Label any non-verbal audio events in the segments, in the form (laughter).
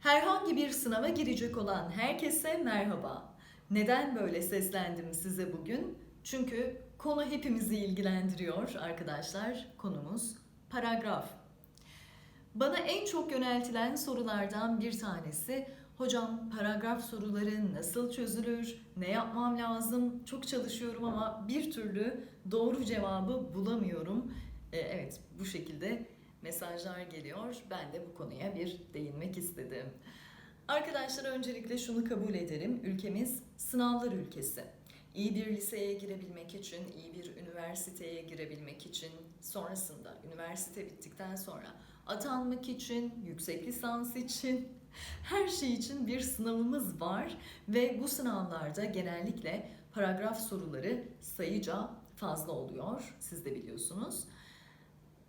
Herhangi bir sınava girecek olan herkese merhaba. Neden böyle seslendim size bugün? Çünkü konu hepimizi ilgilendiriyor arkadaşlar. Konumuz paragraf. Bana en çok yöneltilen sorulardan bir tanesi Hocam paragraf soruları nasıl çözülür? Ne yapmam lazım? Çok çalışıyorum ama bir türlü doğru cevabı bulamıyorum. Ee, evet bu şekilde mesajlar geliyor. Ben de bu konuya bir değinmek istedim. Arkadaşlar öncelikle şunu kabul ederim. Ülkemiz sınavlar ülkesi. İyi bir liseye girebilmek için, iyi bir üniversiteye girebilmek için, sonrasında üniversite bittikten sonra atanmak için, yüksek lisans için, her şey için bir sınavımız var ve bu sınavlarda genellikle paragraf soruları sayıca fazla oluyor. Siz de biliyorsunuz.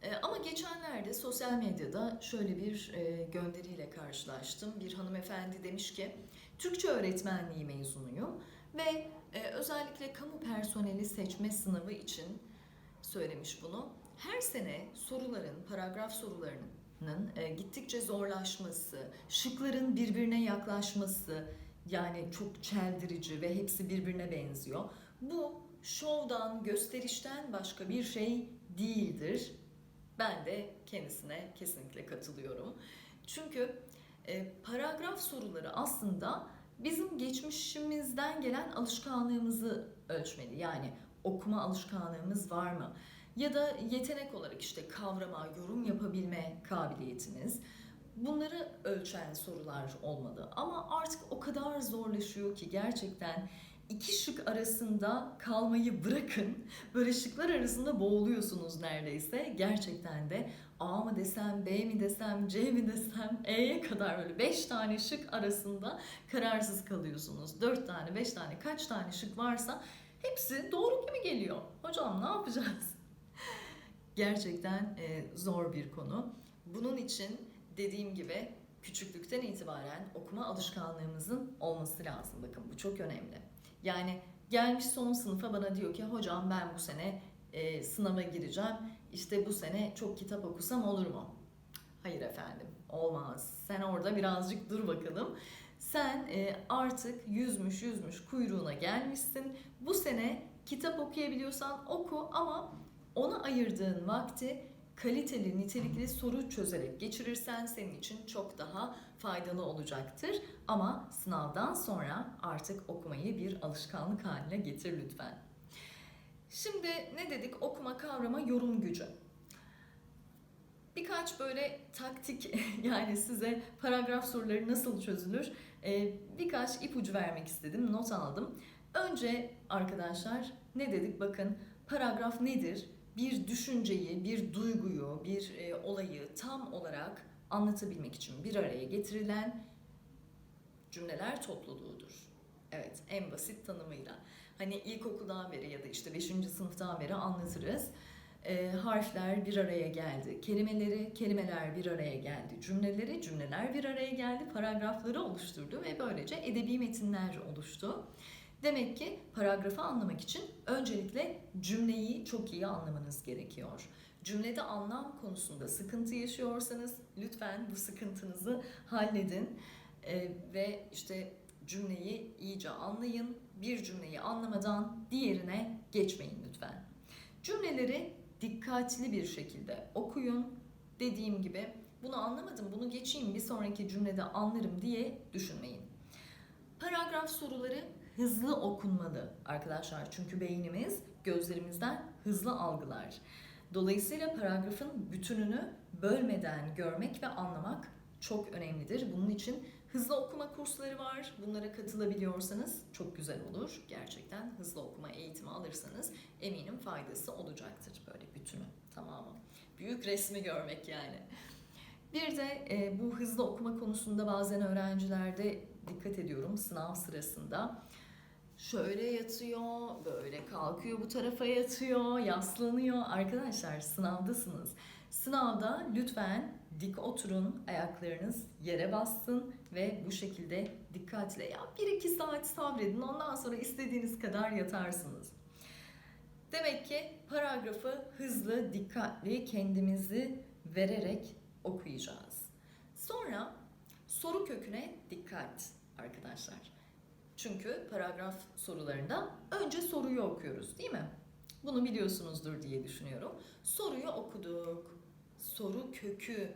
E, Ama geçenlerde sosyal medyada şöyle bir e, gönderiyle karşılaştım. Bir hanımefendi demiş ki, Türkçe öğretmenliği mezunuyum ve e, özellikle kamu personeli seçme sınavı için söylemiş bunu. Her sene soruların, paragraf sorularının e, gittikçe zorlaşması, şıkların birbirine yaklaşması, yani çok çeldirici ve hepsi birbirine benziyor. Bu şovdan, gösterişten başka bir şey değildir. Ben de kendisine kesinlikle katılıyorum. Çünkü e, paragraf soruları aslında bizim geçmişimizden gelen alışkanlığımızı ölçmeli. Yani okuma alışkanlığımız var mı? Ya da yetenek olarak işte kavrama, yorum yapabilme kabiliyetimiz. Bunları ölçen sorular olmalı. Ama artık o kadar zorlaşıyor ki gerçekten iki şık arasında kalmayı bırakın. Böyle şıklar arasında boğuluyorsunuz neredeyse. Gerçekten de A mı desem, B mi desem, C mi desem, E'ye kadar böyle 5 tane şık arasında kararsız kalıyorsunuz. 4 tane, 5 tane, kaç tane şık varsa hepsi doğru gibi geliyor. Hocam ne yapacağız? (laughs) Gerçekten e, zor bir konu. Bunun için dediğim gibi küçüklükten itibaren okuma alışkanlığımızın olması lazım. Bakın bu çok önemli. Yani gelmiş son sınıfa bana diyor ki hocam ben bu sene e, sınava gireceğim. İşte bu sene çok kitap okusam olur mu? Hayır efendim olmaz. Sen orada birazcık dur bakalım. Sen e, artık yüzmüş yüzmüş kuyruğuna gelmişsin. Bu sene kitap okuyabiliyorsan oku ama ona ayırdığın vakti kaliteli, nitelikli soru çözerek geçirirsen senin için çok daha faydalı olacaktır. Ama sınavdan sonra artık okumayı bir alışkanlık haline getir lütfen. Şimdi ne dedik? Okuma, kavrama, yorum gücü. Birkaç böyle taktik (laughs) yani size paragraf soruları nasıl çözülür e, birkaç ipucu vermek istedim, not aldım. Önce arkadaşlar ne dedik? Bakın paragraf nedir? Bir düşünceyi, bir duyguyu, bir e, olayı tam olarak anlatabilmek için bir araya getirilen cümleler topluluğudur. Evet, en basit tanımıyla. Hani ilkokuldan beri ya da işte 5. sınıftan beri anlatırız. E, harfler bir araya geldi, kelimeleri, kelimeler bir araya geldi, cümleleri, cümleler bir araya geldi, paragrafları oluşturdu ve böylece edebi metinler oluştu. Demek ki paragrafı anlamak için öncelikle cümleyi çok iyi anlamanız gerekiyor. Cümlede anlam konusunda sıkıntı yaşıyorsanız lütfen bu sıkıntınızı halledin Ee, ve işte cümleyi iyice anlayın. Bir cümleyi anlamadan diğerine geçmeyin lütfen. Cümleleri dikkatli bir şekilde okuyun. Dediğim gibi bunu anlamadım, bunu geçeyim bir sonraki cümlede anlarım diye düşünmeyin. Paragraf soruları hızlı okunmalı arkadaşlar. Çünkü beynimiz gözlerimizden hızlı algılar. Dolayısıyla paragrafın bütününü bölmeden görmek ve anlamak çok önemlidir. Bunun için hızlı okuma kursları var. Bunlara katılabiliyorsanız çok güzel olur. Gerçekten hızlı okuma eğitimi alırsanız eminim faydası olacaktır böyle bütünü tamamı. Büyük resmi görmek yani. Bir de e, bu hızlı okuma konusunda bazen öğrencilerde dikkat ediyorum sınav sırasında. Şöyle yatıyor, böyle kalkıyor bu tarafa yatıyor, yaslanıyor. Arkadaşlar sınavdasınız. Sınavda lütfen dik oturun, ayaklarınız yere bassın ve bu şekilde dikkatle ya 1-2 saat sabredin ondan sonra istediğiniz kadar yatarsınız. Demek ki paragrafı hızlı, dikkatli, kendimizi vererek okuyacağız. Sonra Soru köküne dikkat arkadaşlar. Çünkü paragraf sorularında önce soruyu okuyoruz değil mi? Bunu biliyorsunuzdur diye düşünüyorum. Soruyu okuduk. Soru kökü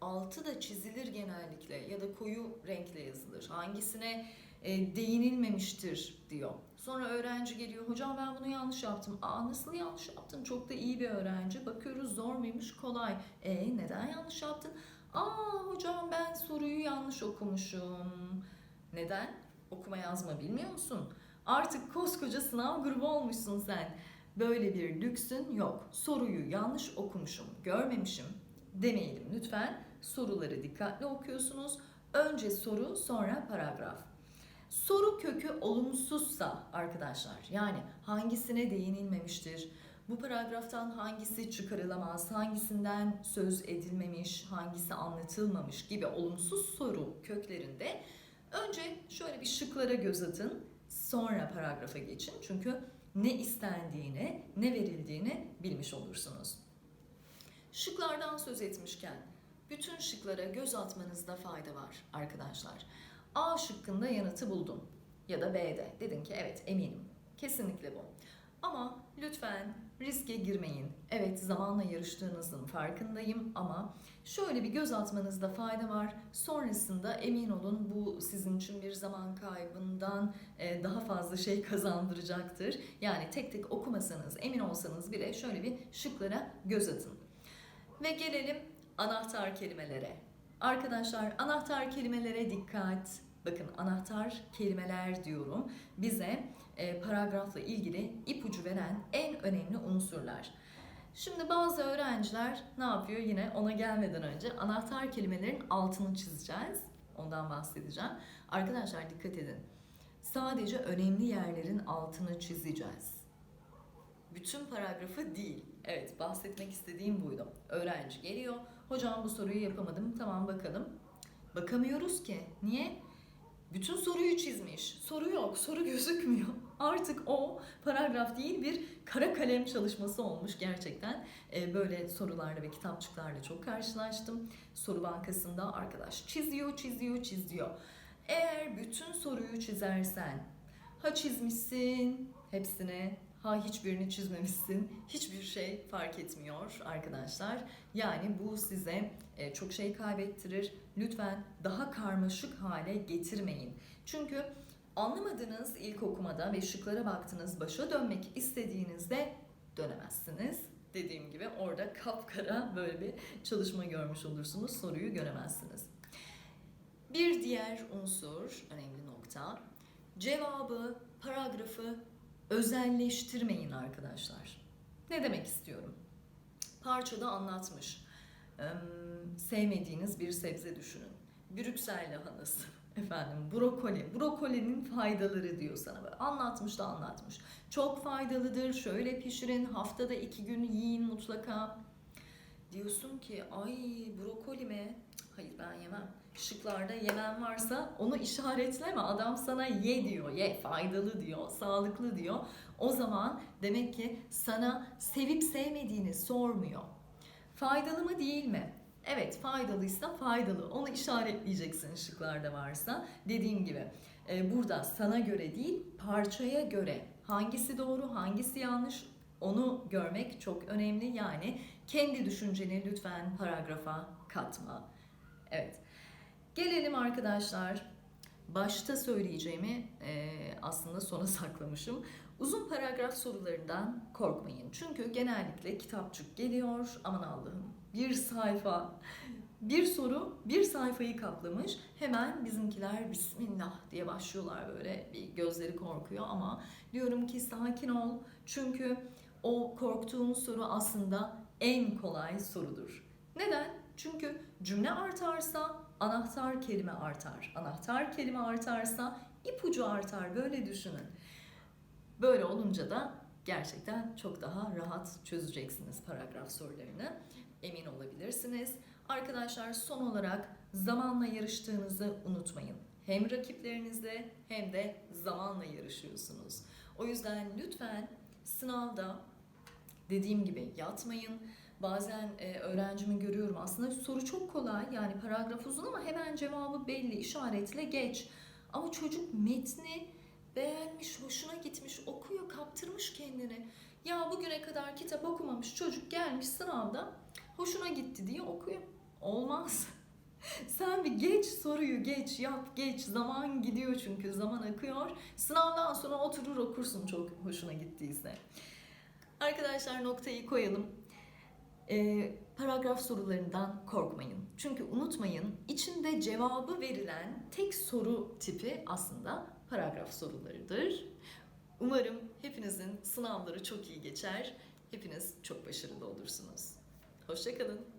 altı da çizilir genellikle ya da koyu renkle yazılır. Hangisine e, değinilmemiştir diyor. Sonra öğrenci geliyor. Hocam ben bunu yanlış yaptım. Aa nasıl yanlış yaptın? Çok da iyi bir öğrenci. Bakıyoruz zor muymuş? Kolay. E neden yanlış yaptın? Aa hocam ben soruyu yanlış okumuşum. Neden? Okuma yazma bilmiyor musun? Artık koskoca sınav grubu olmuşsun sen. Böyle bir lüksün yok. Soruyu yanlış okumuşum, görmemişim demeyelim lütfen. Soruları dikkatli okuyorsunuz. Önce soru, sonra paragraf. Soru kökü olumsuzsa arkadaşlar yani hangisine değinilmemiştir? Bu paragraftan hangisi çıkarılamaz, hangisinden söz edilmemiş, hangisi anlatılmamış gibi olumsuz soru köklerinde önce şöyle bir şıklara göz atın, sonra paragrafa geçin. Çünkü ne istendiğini, ne verildiğini bilmiş olursunuz. Şıklardan söz etmişken bütün şıklara göz atmanızda fayda var arkadaşlar. A şıkkında yanıtı buldun ya da B'de dedin ki evet eminim kesinlikle bu. Ama lütfen riske girmeyin. Evet zamanla yarıştığınızın farkındayım ama şöyle bir göz atmanızda fayda var. Sonrasında emin olun bu sizin için bir zaman kaybından e, daha fazla şey kazandıracaktır. Yani tek tek okumasanız emin olsanız bile şöyle bir şıklara göz atın. Ve gelelim anahtar kelimelere. Arkadaşlar anahtar kelimelere dikkat. Bakın anahtar kelimeler diyorum. Bize paragrafla ilgili ipucu veren en önemli unsurlar. Şimdi bazı öğrenciler ne yapıyor yine ona gelmeden önce anahtar kelimelerin altını çizeceğiz. Ondan bahsedeceğim. Arkadaşlar dikkat edin. Sadece önemli yerlerin altını çizeceğiz. Bütün paragrafı değil. Evet bahsetmek istediğim buydu. Öğrenci geliyor. Hocam bu soruyu yapamadım. Tamam bakalım. Bakamıyoruz ki. Niye? Bütün soruyu çizmiş. Soru yok, soru gözükmüyor. Artık o paragraf değil bir kara kalem çalışması olmuş gerçekten. Ee, böyle sorularla ve kitapçıklarla çok karşılaştım. Soru bankasında arkadaş çiziyor, çiziyor, çiziyor. Eğer bütün soruyu çizersen, ha çizmişsin hepsine, ha hiçbirini çizmemişsin, hiçbir şey fark etmiyor arkadaşlar. Yani bu size e, çok şey kaybettirir. Lütfen daha karmaşık hale getirmeyin. Çünkü anlamadığınız ilk okumada ve şıklara baktınız, başa dönmek istediğinizde dönemezsiniz. Dediğim gibi orada kapkara böyle bir çalışma görmüş olursunuz, soruyu göremezsiniz. Bir diğer unsur, önemli nokta, cevabı, paragrafı özelleştirmeyin arkadaşlar. Ne demek istiyorum? Parçada anlatmış. Ee, sevmediğiniz bir sebze düşünün. Brüksel lahanası, efendim brokoli. Brokolinin faydaları diyor sana böyle. Anlatmış da anlatmış. Çok faydalıdır. Şöyle pişirin. Haftada iki gün yiyin mutlaka. Diyorsun ki ay brokoli mi? Hayır ben yemem. Şıklarda yemem varsa onu işaretleme. Adam sana ye diyor. Ye faydalı diyor. Sağlıklı diyor. O zaman demek ki sana sevip sevmediğini sormuyor. Faydalı mı değil mi? Evet faydalıysa faydalı. Onu işaretleyeceksin şıklarda varsa. Dediğim gibi e, burada sana göre değil parçaya göre hangisi doğru hangisi yanlış onu görmek çok önemli. Yani kendi düşünceni lütfen paragrafa katma. Evet. Gelelim arkadaşlar. Başta söyleyeceğimi e, aslında sona (laughs) saklamışım. Uzun paragraf sorularından korkmayın. Çünkü genellikle kitapçık geliyor. Aman Allah'ım bir sayfa, bir soru bir sayfayı kaplamış. Hemen bizimkiler Bismillah diye başlıyorlar böyle. Bir gözleri korkuyor ama diyorum ki sakin ol. Çünkü o korktuğun soru aslında en kolay sorudur. Neden? Çünkü cümle artarsa anahtar kelime artar. Anahtar kelime artarsa ipucu artar. Böyle düşünün. Böyle olunca da gerçekten çok daha rahat çözeceksiniz paragraf sorularını. Emin olabilirsiniz. Arkadaşlar son olarak zamanla yarıştığınızı unutmayın. Hem rakiplerinizle hem de zamanla yarışıyorsunuz. O yüzden lütfen sınavda dediğim gibi yatmayın. Bazen e, öğrencimi görüyorum aslında soru çok kolay yani paragraf uzun ama hemen cevabı belli işaretle geç. Ama çocuk metni beğenmiş, hoşuna gitmiş, okuyor, kaptırmış kendini. Ya bugüne kadar kitap okumamış çocuk gelmiş sınavda hoşuna gitti diye okuyor. Olmaz. (laughs) Sen bir geç soruyu geç yap geç zaman gidiyor çünkü zaman akıyor. Sınavdan sonra oturur okursun çok hoşuna gittiyse. Arkadaşlar noktayı koyalım. Ee, paragraf sorularından korkmayın. Çünkü unutmayın içinde cevabı verilen tek soru tipi aslında paragraf sorularıdır. Umarım hepinizin sınavları çok iyi geçer. Hepiniz çok başarılı olursunuz. Hoşçakalın.